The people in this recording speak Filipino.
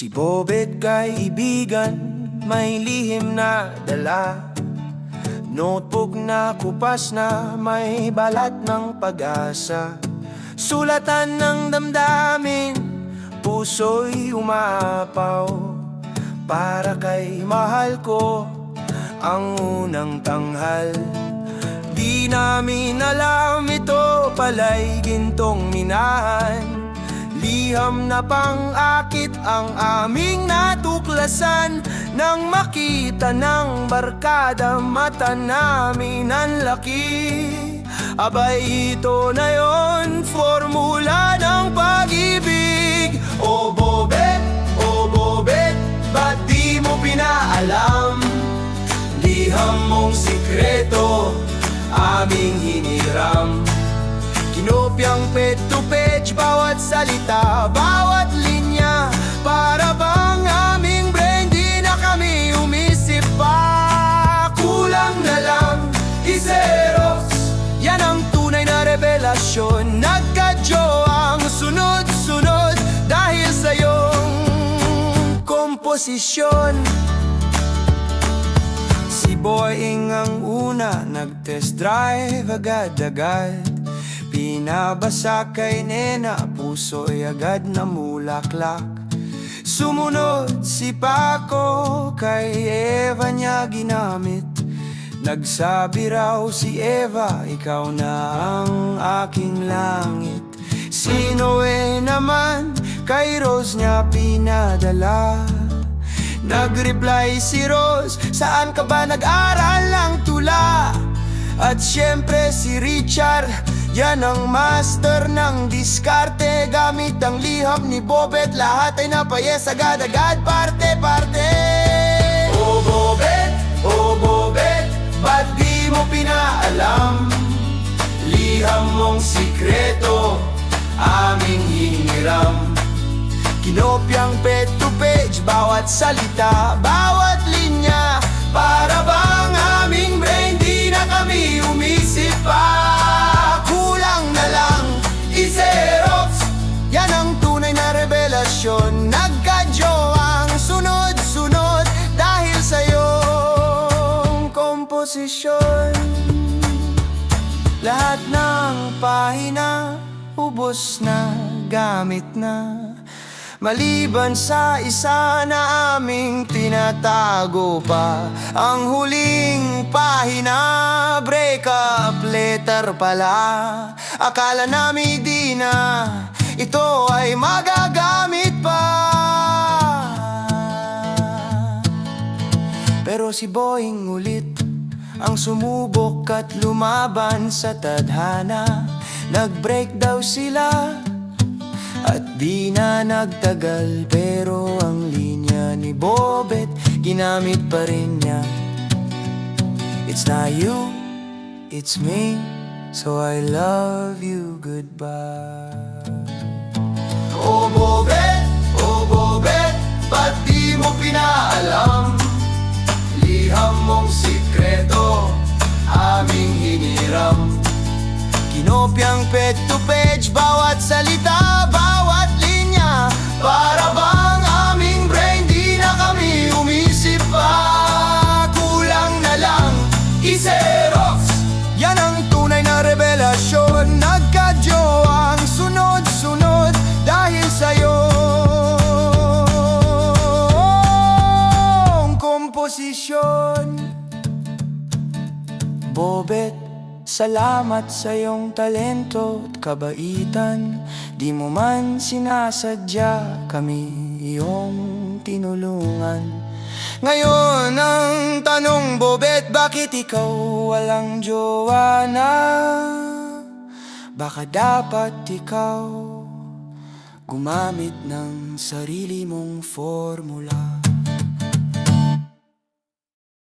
Si Bobet kaibigan, may lihim na dala. Notebook na kupas na may balat ng pag-asa. Sulatan ng damdamin, puso'y umapaw Para kay mahal ko, ang unang tanghal. Di namin alam ito pala'y gintong minahan Liham na pang-akit ang aming natuklasan? Nang makita ng barkada mata namin ang laki. Abay ito na yon, formula ng pag-ibig. O Bobet, o Bobet, ba't di mo pinaalam? Liham mong sikreto, aming hiniram page, bawat salita, bawat linya. Para bang aming brain, di na kami umisip pa. Kulang na lang, iseros. Yan ang tunay na revelasyon. Nagkadyo ang sunod-sunod Dahil sa iyong komposisyon. Si Boying ang una Nag-test drive agad-agad Pinabasa kay Nena Puso'y agad na mulaklak. Sumunod si Paco Kay Eva niya ginamit. Nagsabi raw si Eva Ikaw na ang aking langit. Si Noe naman Kay Rose niya pinadala? Nag-reply si Rose Saan ka ba nag-aral ng tula? At syempre si Richard Yan ang master ng diskarte. Gamit ang liham ni Bobet Lahat ay napayes agad-agad Parte-parte Oh Bobet, oh Bobet Ba't di mo pinaalam? Liham mong sikreto Aming hiniram. Kinopyang page to page Bawat salita, bawat linya Para bang Nagkadyo sunod-sunod Dahil sa iyong komposisyon. Lahat ng pahina ubos na, gamit na. Maliban sa isa na aming tinatago pa Ang huling pahina, break up letter pala. Akala namin di na, si Boeing ulit. Ang sumubok at lumaban sa tadhana. Nag-break daw sila at di na nagtagal. Pero ang linya ni Bobet ginamit pa rin niya. It's not you, it's me. So I love you, goodbye. Oh Bobet, oh Bobet Ba't di mo pinaalam? Bobet, salamat sa iyong talento at kabaitan. Di mo man sinasadya kami iyong tinulungan. Ngayon ang tanong Bobet, bakit ikaw walang jowa na? Baka dapat ikaw gumamit ng sarili mong formula